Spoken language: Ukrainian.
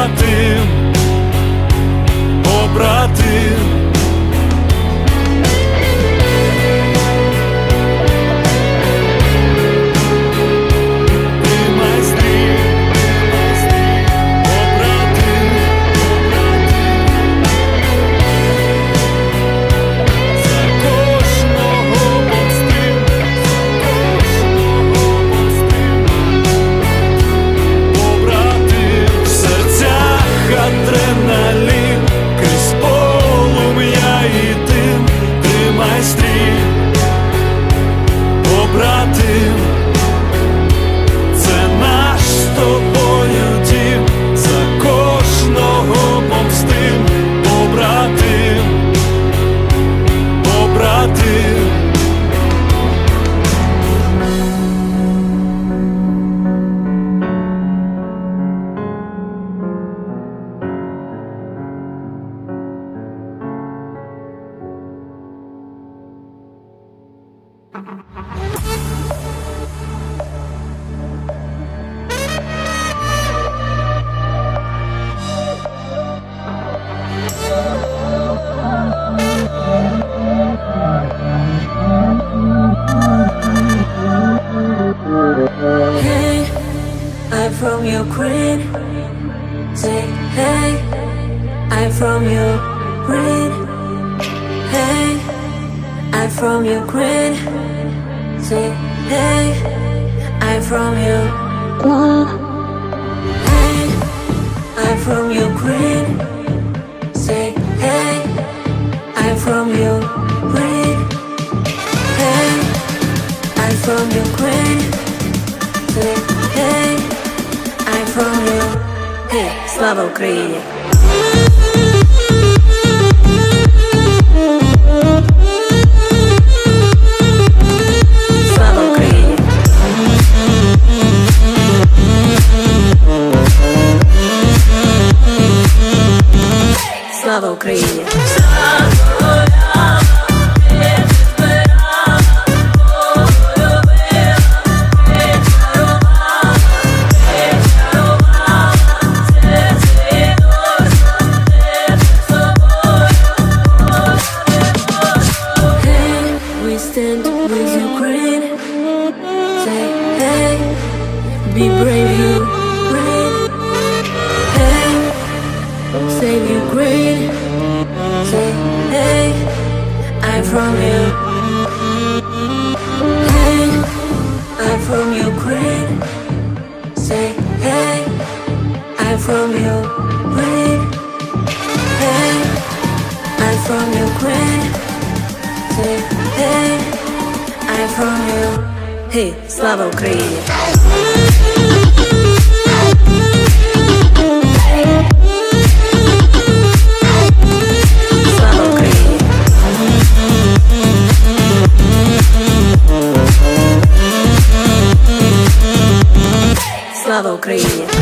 побратим, побратим. адреналін, From Ukraine. Say hey, I'm from Ukraine. Hey, I'm from Ukraine. Say hey, I'm from you. Hey, I'm from Ukraine. Say hey, I'm from Ukraine. Hey, I'm from Ukraine. Say hey, I'm from you. Hey, слава Україні! Слава Україні! Hey, I'm from you. Hey, Slava Ukraine. Слава Україні!